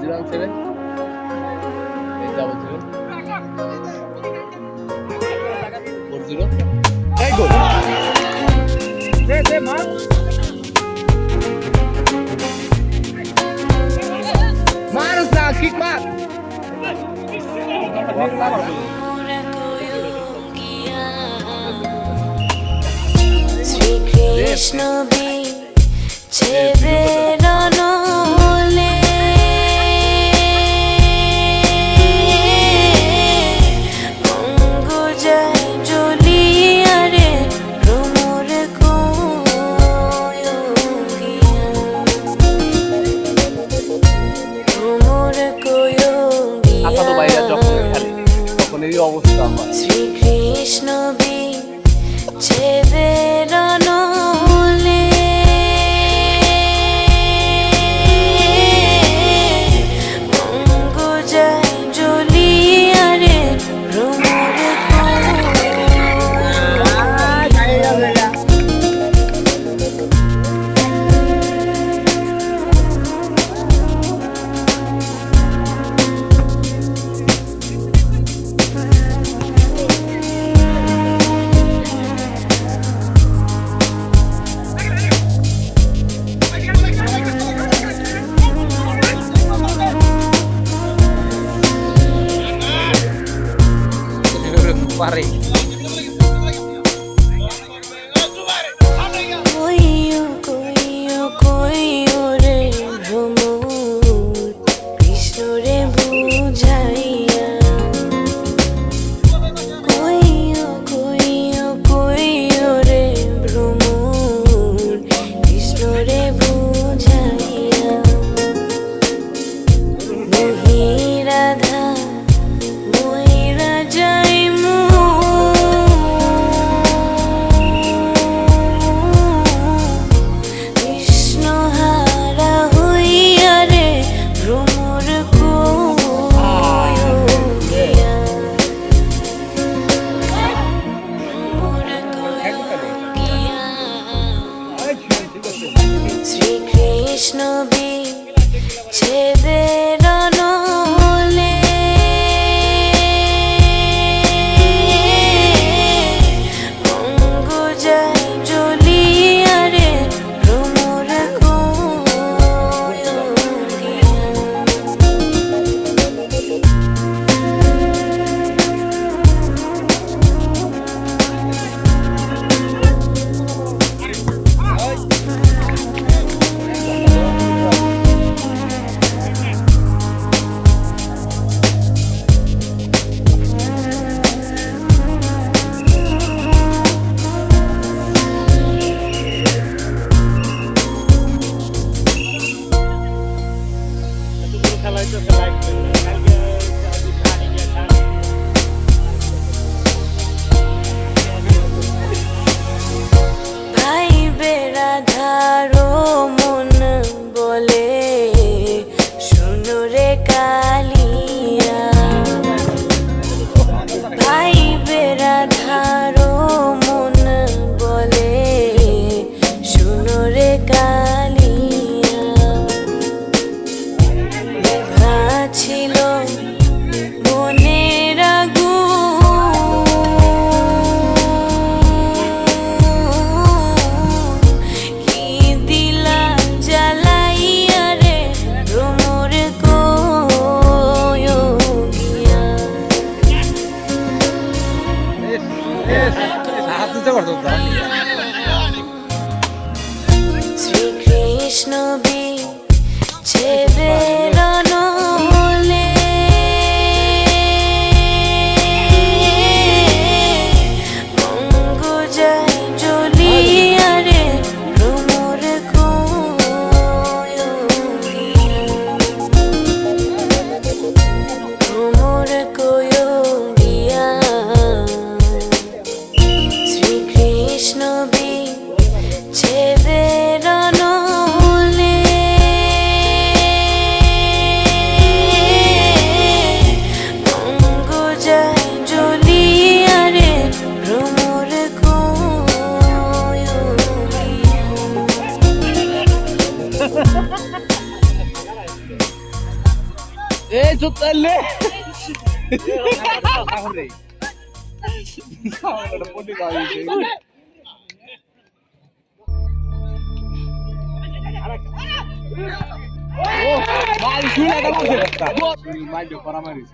জিরাম ছেলে যাব ছেলে ফোর জিরো এই গোল দে দে মার মার কিক মার No, be শ্রীকৃষ্ণ বীজ তাহলে মাইন্ড করা মারিস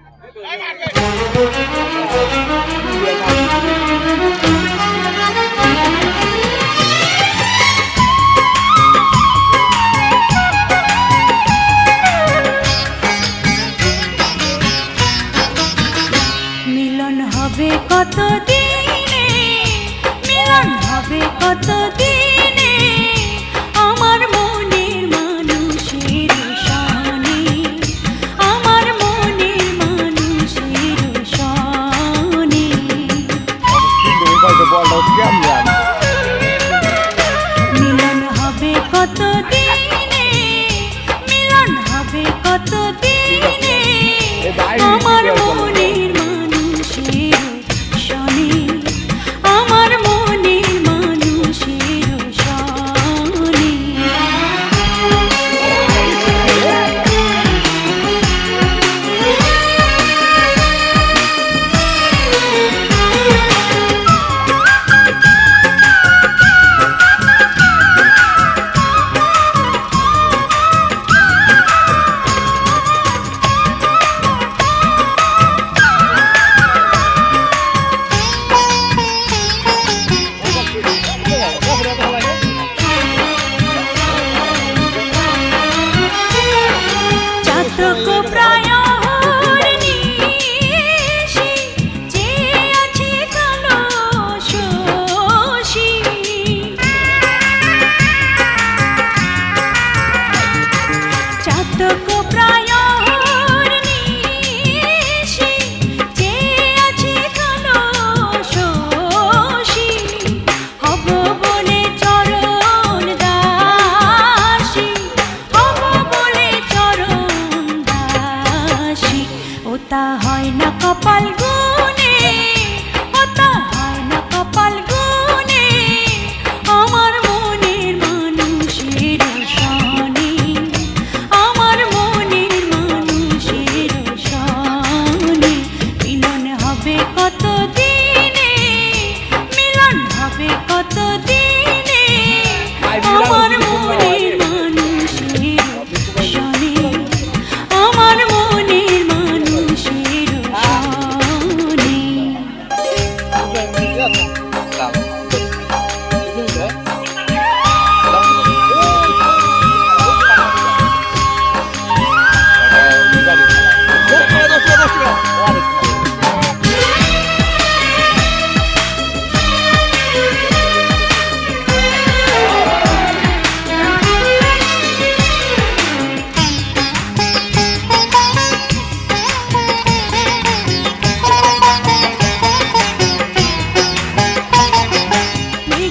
কতদিনে মিলন হবে কতদিন?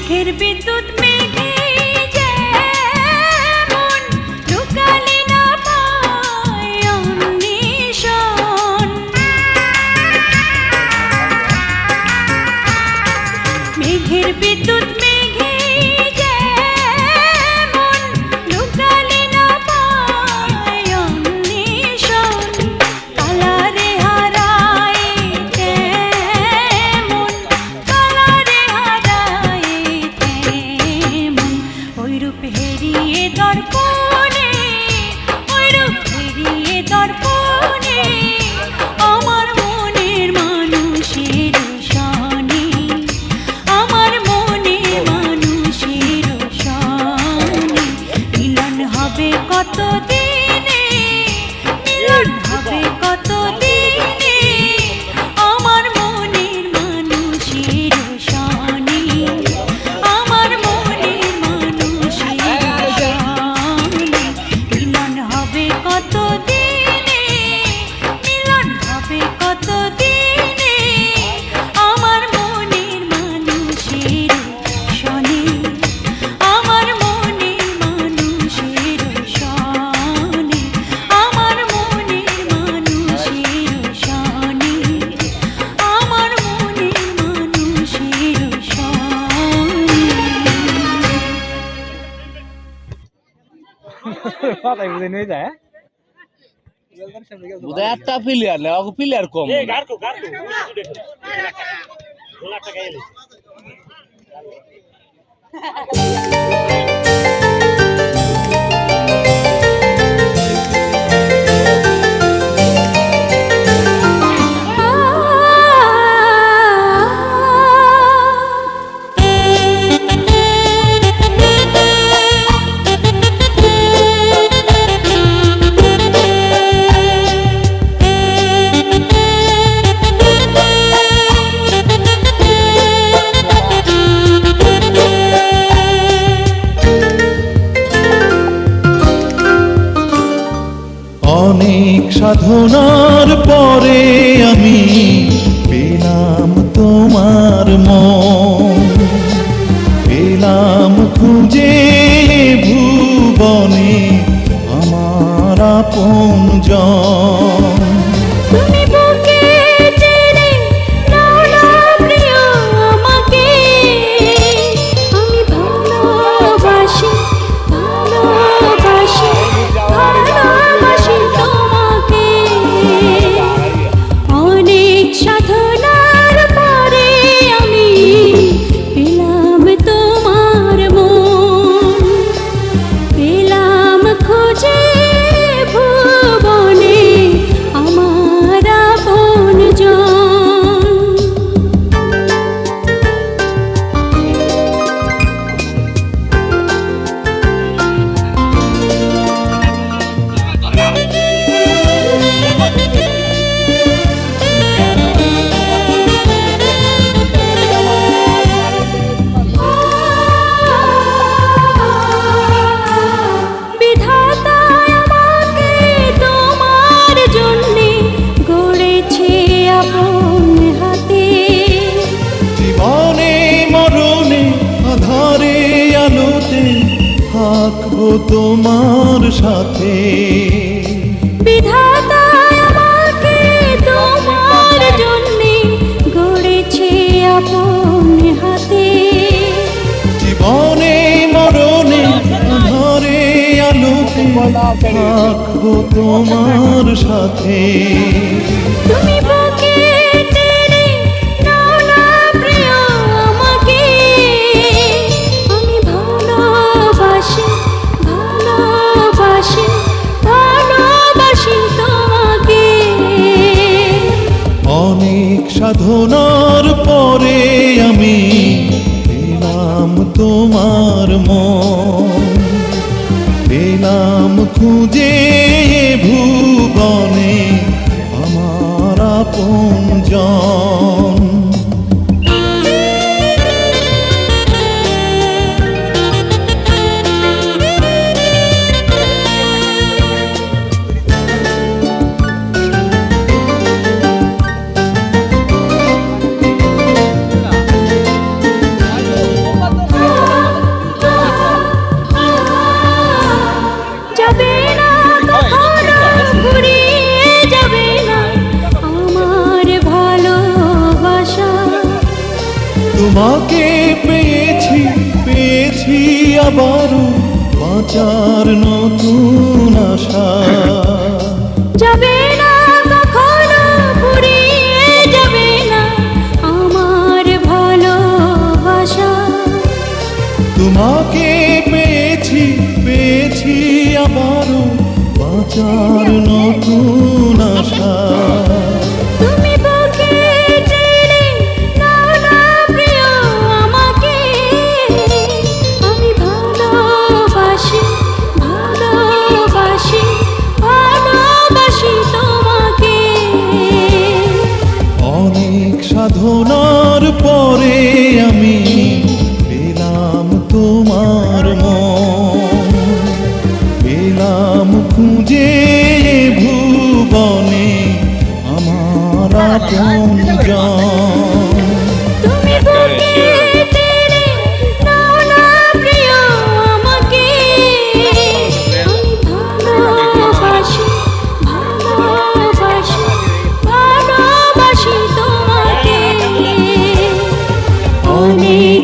চোখের বিদ্যুৎ রূপ হেরিয়ে দর্পণে, ওই রূপ হেরিয়ে দর্পণে, আমার মনের মানুষের সনে আমার মনে মানুষের সনে মিলন হবে কত যায় হ্যাঁ? বুধা একটা প্লেয়ার না ওকে প্লেয়ার কম। টাকা সাধনার পরে আমি আলোতে থাকব তোমার সাথে। বিধাতা আমাকে তোমার জন্যে গড়েছে আপন হাতে। জীবনে মরণে আধারে আলোতে থাকব তোমার সাথে। তুমি নতুন আশা। যাবে না কখনো ঘুরিয়ে যাবে না আমার ভালোবাসা। তোমাকে পেয়েছি পেয়েছি আবারও বাঁচার সাধনার পরে আমি পেলাম তোমার মন পেলাম খুঁজে ভুবনে আমার আপন